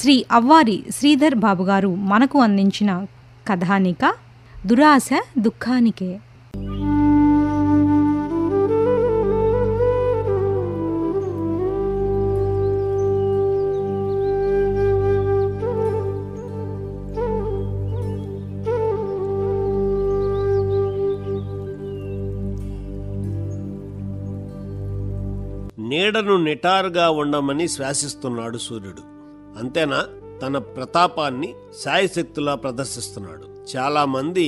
శ్రీ అవ్వారి శ్రీధర్ బాబు గారు మనకు అందించిన కథానిక దురాశ దుఃఖానికే. నీడను నిటారుగా ఉండమని శ్వాసిస్తున్నాడు సూర్యుడు. అంతేనా? తన ప్రతాపాన్ని శాయశక్తులా ప్రదర్శిస్తున్నాడు. చాలామంది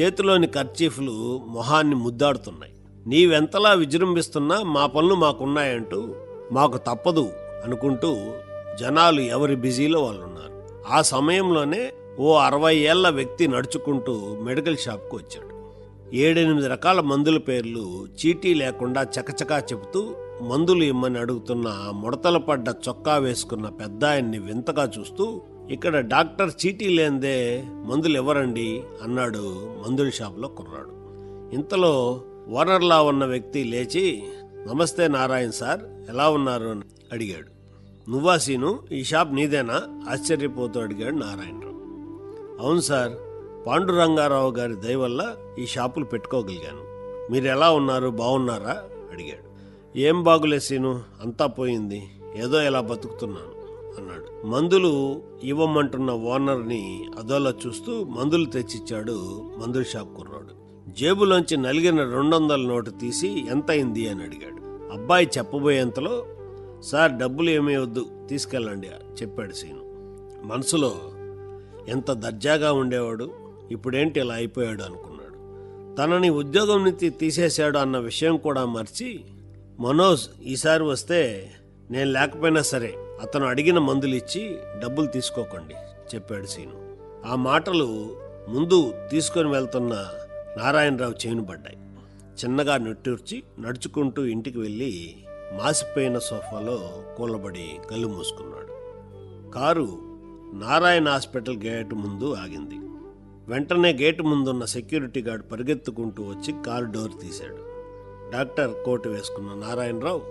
చేతిలోని కర్చీఫ్లు మొహాన్ని ముద్దాడుతున్నాయి. నీవెంతలా విజృంభిస్తున్నా మా పనులు మాకున్నాయంటూ మాకు తప్పదు అనుకుంటూ జనాలు ఎవరి బిజీలో వాళ్ళు ఉన్నారు ఆ సమయంలోనే ఓ అరవై ఏళ్ళ వ్యక్తి నడుచుకుంటూ మెడికల్ షాప్కు వచ్చాడు. ఏడెనిమిది రకాల మందుల పేర్లు చీటీ లేకుండా చకచకా చెబుతూ మందులు ఇమ్మని అడుగుతున్న ముడతలు పడ్డ చొక్కా వేసుకున్న పెద్ద ఆయన్ని వింతగా చూస్తూ ఇక్కడ డాక్టర్ చీటీ లేందే మందులు ఇవ్వరండి అన్నాడు మందుల షాపులో కుర్రాడు. ఇంతలో ఓనర్లా ఉన్న వ్యక్తి లేచి నమస్తే నారాయణ సార్ ఎలా ఉన్నారు? అని అడిగాడు. నువ్వా సీను ఈ షాప్ నీదేనా? ఆశ్చర్యపోతూ అడిగాడు నారాయణరావు అవును సార్ పాండురంగారావు గారి దయ వల్ల ఈ షాపులు పెట్టుకోగలిగాను. మీరు ఎలా ఉన్నారు బాగున్నారా? అడిగాడు. ఏం బాగులే సీను అంతా పోయింది. ఏదో ఎలా బతుకుతున్నాను అన్నాడు. మందులు ఇవ్వమంటున్న ఓనర్ని అదోలా చూస్తూ మందులు తెచ్చిచ్చాడు మందుల షాప్ కుర్రాడు. జేబులోంచి నలిగిన రెండు వందల నోటు తీసి ఎంత అయింది అని అడిగాడు. అబ్బాయి చెప్పబోయేంతలో సార్ డబ్బులు ఏమీ వద్దు తీసుకెళ్ళండి చెప్పాడు సీను. మనసులో ఎంత దర్జాగా ఉండేవాడు ఇప్పుడేంటి ఇలా అయిపోయాడు అనుకున్నాడు. తనని ఉద్యోగం నుంచి తీసేశాడు అన్న విషయం కూడా మర్చి మనోజ్ ఈసారి వస్తే నేను లేకపోయినా సరే అతను అడిగిన మందులు ఇచ్చి డబ్బులు తీసుకోకండి చెప్పాడు సీను. ఆ మాటలు ముందు తీసుకొని వెళ్తున్న నారాయణరావు చేను పడ్డాయి. చిన్నగా నిట్టూర్చి నడుచుకుంటూ ఇంటికి వెళ్ళి మాసిపోయిన సోఫాలో కూలబడి కళ్ళు మూసుకున్నాడు. కారు నారాయణ హాస్పిటల్ గేటు ముందు ఆగింది. వెంటనే గేటు ముందున్న సెక్యూరిటీ గార్డ్ పరిగెత్తుకుంటూ వచ్చి కారు డోర్ తీశాడు. డాక్టర్ కోటు వేసుకున్న నారాయణరావు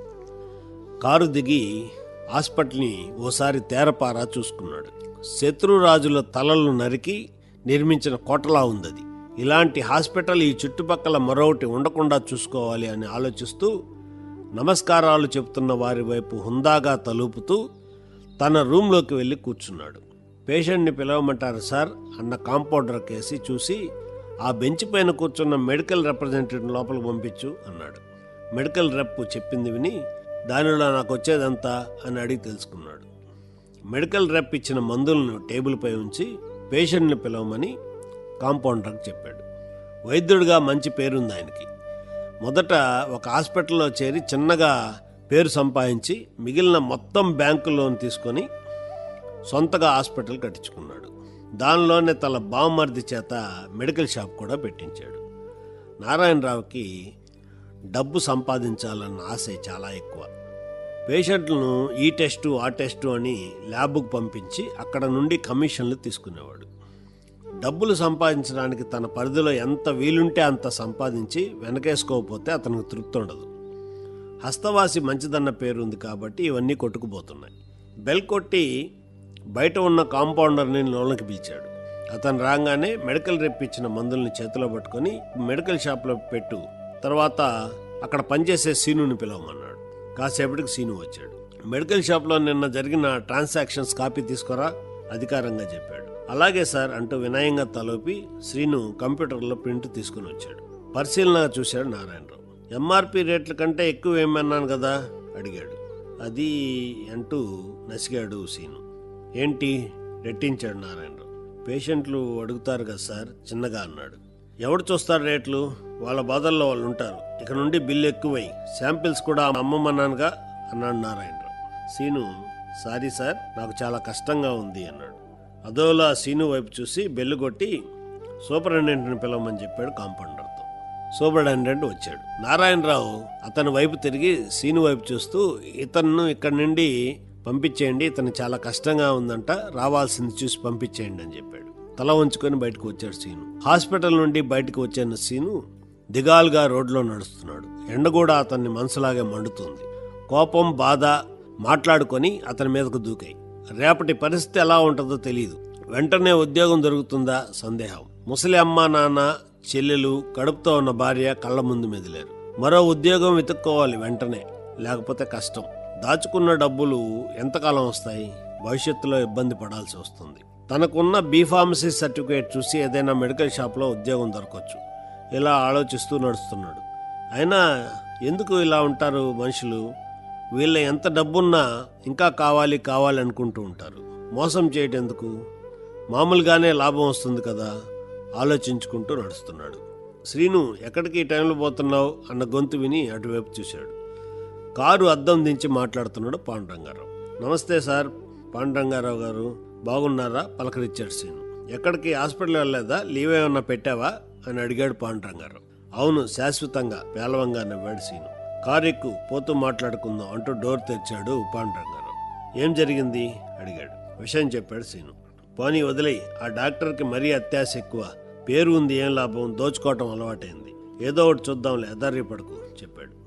కారు దిగి హాస్పిటల్ని ఓసారి తేరపారా చూసుకున్నాడు. శత్రురాజుల తలలు నరికి నిర్మించిన కోటలా ఉందది. ఇలాంటి హాస్పిటల్ ఈ చుట్టుపక్కల మరొకటి ఉండకుండా చూసుకోవాలి అని ఆలోచిస్తూ నమస్కారాలు చెప్తున్న వారి వైపు హుందాగా తలుపుతూ తన రూంలోకి వెళ్ళి కూర్చున్నాడు. పేషెంట్ని పిలవమంటారు సార్ అన్న కాంపౌండర్ కేసి చూసి ఆ బెంచ్ పైన కూర్చున్న మెడికల్ రిప్రజెంటేటివ్ లోపలికి పంపించు అన్నాడు. మెడికల్ రెప్ చెప్పింది విని దానిలో నాకు వచ్చేదంతా అని అడిగి తెలుసుకున్నాడు. మెడికల్ రెప్ ఇచ్చిన మందులను టేబుల్పై ఉంచి పేషెంట్ని పిలవమని కాంపౌండర్కి చెప్పాడు. వైద్యుడిగా మంచి పేరుంది ఆయనకి. మొదట ఒక హాస్పిటల్లో చేరి చిన్నగా పేరు సంపాదించి మిగిలిన మొత్తం బ్యాంకు లోన్ తీసుకొని సొంతగా హాస్పిటల్ కట్టించుకున్నాడు. దానిలోనే తన బామ్మర్ది చేత మెడికల్ షాప్ కూడా పెట్టించాడు. నారాయణరావుకి డబ్బు సంపాదించాలన్న ఆశ చాలా ఎక్కువ. పేషెంట్లను ఈ టెస్టు ఆ టెస్టు అని ల్యాబ్కు పంపించి అక్కడ నుండి కమిషన్లు తీసుకునేవాడు. డబ్బులు సంపాదించడానికి తన పరిధిలో ఎంత వీలుంటే అంత సంపాదించి వెనకేసుకోకపోతే అతనికి తృప్తి ఉండదు. హస్తవాసి మంచిదన్న పేరు ఉంది కాబట్టి ఇవన్నీ కొట్టుకుపోతున్నాయి. బెల్ కొట్టి బయట ఉన్న కాంపౌండర్ని లోనకి పిలిచాడు. అతను రాగానే మెడికల్ రెప్పించిన మందుల్ని చేతిలో పట్టుకొని మెడికల్ షాప్లో పెట్టు. తర్వాత అక్కడ పనిచేసే సీనుని పిలవమన్నాడు. కాసేపటికి సీను వచ్చాడు. మెడికల్ షాప్లో నిన్న జరిగిన ట్రాన్సాక్షన్స్ కాపీ తీసుకురా అధికారంగా చెప్పాడు. అలాగే సార్ అంటూ వినయంగా తలోపి శ్రీను కంప్యూటర్లో ప్రింట్ తీసుకుని వచ్చాడు. పరిశీలనగా చూశాడు నారాయణరావు. ఎంఆర్పి రేట్ల కంటే ఎక్కువ ఏమన్నాను కదా? అడిగాడు. అది అంటూ నసిగాడు సీను. ఏంటి? రెట్టించాడు నారాయణరావు. పేషెంట్లు అడుగుతారు కదా సార్ చిన్నగా అన్నాడు. ఎవడు చూస్తారు రేట్లు? వాళ్ళ బాధల్లో వాళ్ళు ఉంటారు. ఇక నుండి బిల్లు ఎక్కువై శాంపిల్స్ కూడా అమ్మమన్నానుగా అన్నాడు నారాయణరావు. సీను సారీ సార్ నాకు చాలా కష్టంగా ఉంది అన్నాడు. అదోలా సీను వైపు చూసి బెల్లు కొట్టి సూపరింటెండెంట్ని పిలవమని చెప్పాడు కాంపౌండర్తో. సూపరింటెండెంట్ వచ్చాడు. నారాయణరావు అతని వైపు తిరిగి సీను వైపు చూస్తూ ఇతన్ను ఇక్కడి నుండి పంపించేయండి ఇతను చాలా కష్టంగా ఉందంట రావాల్సింది చూసి పంపించేయండి అని చెప్పాడు. తల ఉంచుకొని బయటకు వచ్చాడు సీను. హాస్పిటల్ నుండి బయటకు వచ్చిన సీను దిగాలుగా రోడ్లో నడుస్తున్నాడు. ఎండ కూడా అతన్ని మనసులాగే మండుతుంది. కోపం బాధ మాట్లాడుకొని అతని మీదకు దూకాయి. రేపటి పరిస్థితి ఎలా ఉంటుందో తెలియదు వెంటనే ఉద్యోగం దొరుకుతుందా? సందేహం. ముసలి అమ్మ నాన్న చెల్లెలు కడుపుతో ఉన్న భార్య కళ్ళ ముందు మెదిలేరు. మరో ఉద్యోగం వెతుక్కోవాలి వెంటనే. లేకపోతే కష్టం. దాచుకున్న డబ్బులు ఎంతకాలం వస్తాయి? భవిష్యత్తులో ఇబ్బంది పడాల్సి వస్తుంది. తనకున్న బీఫార్మసీ సర్టిఫికేట్ చూసి ఏదైనా మెడికల్ షాప్లో ఉద్యోగం దొరకవచ్చు ఇలా ఆలోచిస్తూ నడుస్తున్నాడు. అయినా ఎందుకు ఇలా ఉంటారు మనుషులు? వీళ్ళ ఎంత డబ్బున్నా ఇంకా కావాలి కావాలి అనుకుంటూ ఉంటారు. మోసం చేయటెందుకు? మామూలుగానే లాభం వస్తుంది కదా? ఆలోచించుకుంటూ నడుస్తున్నాడు. శ్రీను ఎక్కడికి ఈ టైంలో పోతున్నావు? అన్న గొంతు విని అటువైపు చూశాడు. కారు అద్దం దించి మాట్లాడుతున్నాడు పాండురంగారావు. నమస్తే సార్ పాండురంగారావు గారు బాగున్నారా? పలకరించాడు సీను. ఎక్కడికి? హాస్పిటల్ వెళ్ళలేదా? లీవ్ ఏమన్నా పెట్టావా? అని అడిగాడు పాండురంగారావు. అవును శాశ్వతంగా పేలవంగా నవ్వాడు సీను. కారు ఎక్కు పోతూ మాట్లాడుకుందాం అంటూ డోర్ తెరిచాడు పాండురంగారావు. ఏం జరిగింది? అడిగాడు. విషయం చెప్పాడు సీను. పోనీ వదిలే ఆ డాక్టర్కి మరీ అత్యాశ ఎక్కువ. పేరు ఉంది ఏం లాభం? దోచుకోవటం అలవాటైంది. ఏదో ఒకటి చూద్దాంలే అదార్యపడకు చెప్పాడు.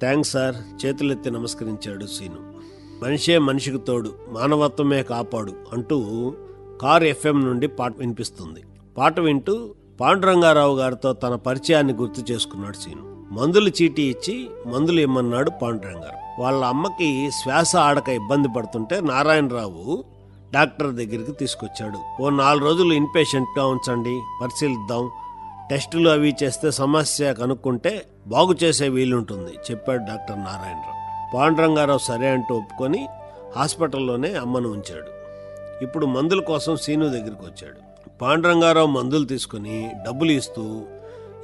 Thanks sir. చేతులెత్తి నమస్కరించాడు సీను. మనిషే మనిషికి తోడు మానవత్వమే కాపాడు అంటూ కార్ ఎఫ్ఎం నుండి పాట వినిపిస్తుంది. పాట వింటూ పాండురంగారావు గారితో తన పరిచయాన్ని గుర్తు చేసుకున్నాడు సీను. మందులు చీటీ ఇచ్చి మందులు ఇమ్మన్నాడు పాండురంగారావు. వాళ్ళ అమ్మకి శ్వాస ఆడక ఇబ్బంది పడుతుంటే నారాయణరావు డాక్టర్ దగ్గరికి తీసుకొచ్చాడు. ఓ నాలుగు రోజులు ఇన్పేషెంట్గా ఉంచండి పరిశీలిద్దాం. టెస్టులు అవి చేస్తే సమస్య కనుక్కుంటే బాగు చేసే వీలుంటుంది చెప్పాడు డాక్టర్ నారాయణరావు. పాండురంగారావు సరే అంటూ ఒప్పుకొని హాస్పిటల్లోనే అమ్మను ఉంచాడు. ఇప్పుడు మందుల కోసం సీను దగ్గరికి వచ్చాడు. పాండురంగారావు మందులు తీసుకుని డబ్బులు ఇస్తూ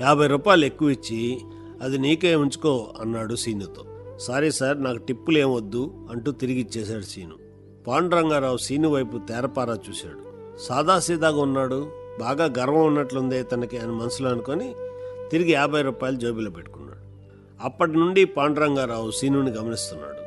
యాభై రూపాయలు ఎక్కువ ఇచ్చి అది నీకే ఉంచుకో అన్నాడు సీనుతో. సారీ సార్ నాకు టిప్పులు ఏమొద్దు వద్దు అంటూ తిరిగి ఇచ్చేశాడు సీను. పాండురంగారావు సీను వైపు తేరపారా చూశాడు. సాదాసీదాగా ఉన్నాడు బాగా గర్వం ఉన్నట్లుందే తనకి అని మనసులో అనుకొని తిరిగి యాభై రూపాయలు జేబులో పెట్టుకున్నాడు. అప్పటి నుండి పాండురంగారావు సీనుని గమనిస్తున్నాడు.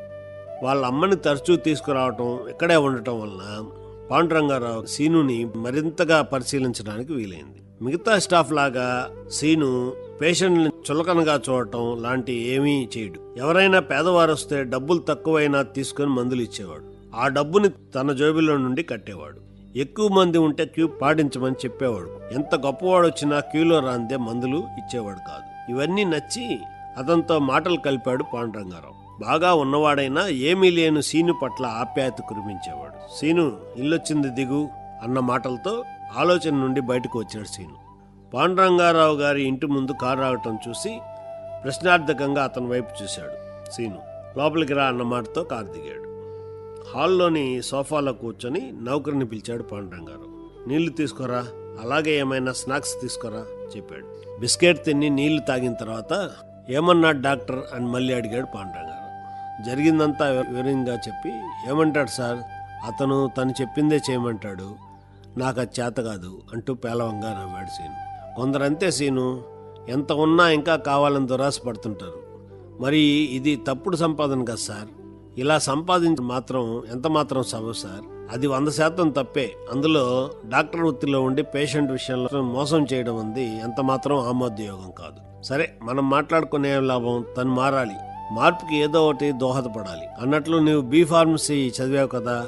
వాళ్ళ అమ్మని తరచూ తీసుకురావటం ఇక్కడే ఉండటం వలన పాండురంగారావు సీనుని మరింతగా పరిశీలించడానికి వీలైంది. మిగతా స్టాఫ్ లాగా సీను పేషెంట్ని చులకనగా చూడటం లాంటి ఏమీ చేయడు. ఎవరైనా పేదవారు వస్తే డబ్బులు తక్కువైనా తీసుకొని మందులు ఇచ్చేవాడు. ఆ డబ్బుని తన జోబిలో నుండి కట్టేవాడు. ఎక్కువ మంది ఉంటే క్యూ పాటించమని చెప్పేవాడు. ఎంత గొప్పవాడు వచ్చినా క్యూలో రాందే మందులు ఇచ్చేవాడు కాదు. ఇవన్నీ నచ్చి అతనితో మాటలు కలిపాడు పాండురంగారావు. బాగా ఉన్నవాడైనా ఏమీ లేని సీను పట్ల ఆప్యాయత కురిపించేవాడు. సీను ఇల్లొచ్చింది దిగు అన్న మాటలతో ఆలోచన నుండి బయటకు వచ్చాడు సీను. పాండురంగారావు గారి ఇంటి ముందు కారు రావటం చూసి ప్రశ్నార్థకంగా అతని వైపు చూశాడు సీను. లోపలికి రా అన్న మాటతో కారు దిగాడు. హాల్లోని సోఫాలో కూర్చొని నౌకరిని పిలిచాడు పాండురంగారావు నీళ్ళు తీసుకురా అలాగే ఏమైనా స్నాక్స్ తీసుకురా చెప్పాడు. బిస్కెట్ తిని నీళ్ళు తాగిన తర్వాత ఏమన్నా డాక్టర్ అని మళ్ళీ అడిగాడు పాండురంగారావు జరిగిందంతా వివరంగా చెప్పి ఏమంటాడు సార్? అతను తను చెప్పిందే చేయమంటాడు. నాకు అది చేత కాదు అంటూ పేలవంగా నవ్వాడు సీను. కొందరంతే సీను. ఎంత ఉన్నా ఇంకా కావాలని దురాశ పడుతుంటారు మరి ఇది తప్పుడు సంపాదన కదా సార్. ఇలా సంపాదించి మాత్రం ఎంత మాత్రం సబు సార్? అది వంద శాతం తప్పే. అందులో డాక్టర్ వృత్తిలో ఉండి పేషెంట్ విషయంలో మోసం చేయడం ఉంది ఎంత మాత్రం ఆమోదయోగం కాదు. సరే మనం మాట్లాడుకునే లాభం తను మారాలి. మార్పుకి ఏదో ఒకటి దోహదపడాలి. అన్నట్లు నువ్వు బీ ఫార్మసీ చదివావు కదా?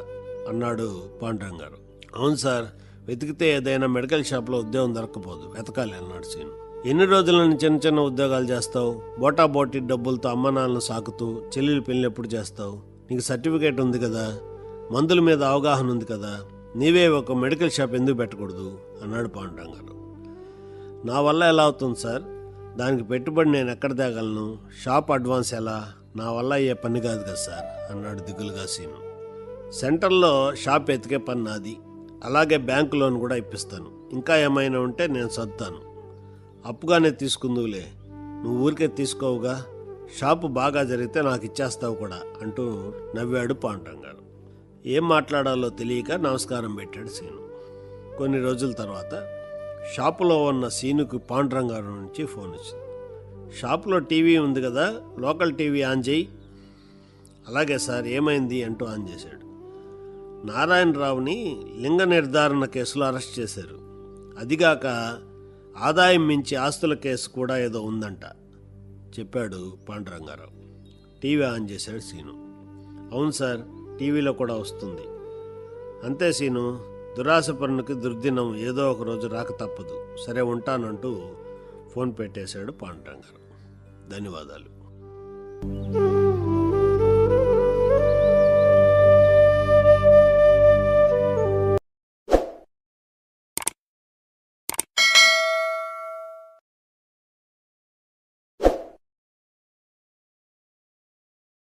అన్నాడు పాండురంగ్ గారు. అవును సార్ వెతికితే ఏదైనా మెడికల్ షాప్లో ఉద్యోగం దొరకపోదు వెతకాలి అన్నాడు సీను. ఎన్ని రోజుల నుంచి చిన్న చిన్న ఉద్యోగాలు చేస్తావు? బోటా బోటి డబ్బులతో అమ్మ నాన్నలు సాకుతూ చెల్లెలు పెళ్ళి ఎప్పుడు చేస్తావు? నీకు సర్టిఫికేట్ ఉంది కదా? మందుల మీద అవగాహన ఉంది కదా? నీవే ఒక మెడికల్ షాప్ ఎందుకు పెట్టకూడదు? అన్నాడు పాండురంగ్ నా వల్ల ఎలా అవుతుంది సార్? దానికి పెట్టుబడి నేను ఎక్కడ తేగలను? షాప్ అడ్వాన్స్ ఎలా? నా వల్ల అయ్యే పని కాదు కదా సార్? అన్నాడు దిగులుగా సీను. సెంటర్లో షాప్ ఎతికే పని నాది. అలాగే బ్యాంకు లోన్ కూడా ఇప్పిస్తాను. ఇంకా ఏమైనా ఉంటే నేను సర్దుతాను. అప్పుగానే తీసుకుందువులే. నువ్వు ఊరికే తీసుకోవుగా. షాపు బాగా జరిగితే నాకు ఇచ్చేస్తావు కూడా అంటూ నవ్వాడు పాండరంగారు ఏం మాట్లాడాలో తెలియక నమస్కారం పెట్టాడు సీను. కొన్ని రోజుల తర్వాత షాపులో ఉన్న సీనుకు పాండ్రంగారు నుంచి ఫోన్ వచ్చింది. షాపులో టీవీ ఉంది కదా లోకల్ టీవీ ఆన్ చేయి. అలాగే సార్ ఏమైంది అంటూ ఆన్ చేశాడు. నారాయణరావుని లింగ నిర్ధారణ కేసులో అరెస్ట్ చేశారు. అదిగాక ఆదాయం మించి ఆస్తుల కేసు కూడా ఏదో ఉందంట. చెప్పాడు పాండురంగారావు. టీవీ ఆన్ చేశాడు సీను. అవును సార్ టీవీలో కూడా వస్తుంది. అంతే సీను దురాశపరునికి దుర్దినం ఏదో ఒక రోజు రాక తప్పదు. సరే ఉంటానంటూ ఫోన్ పెట్టేశాడు పాండురంగారావు. ధన్యవాదాలు.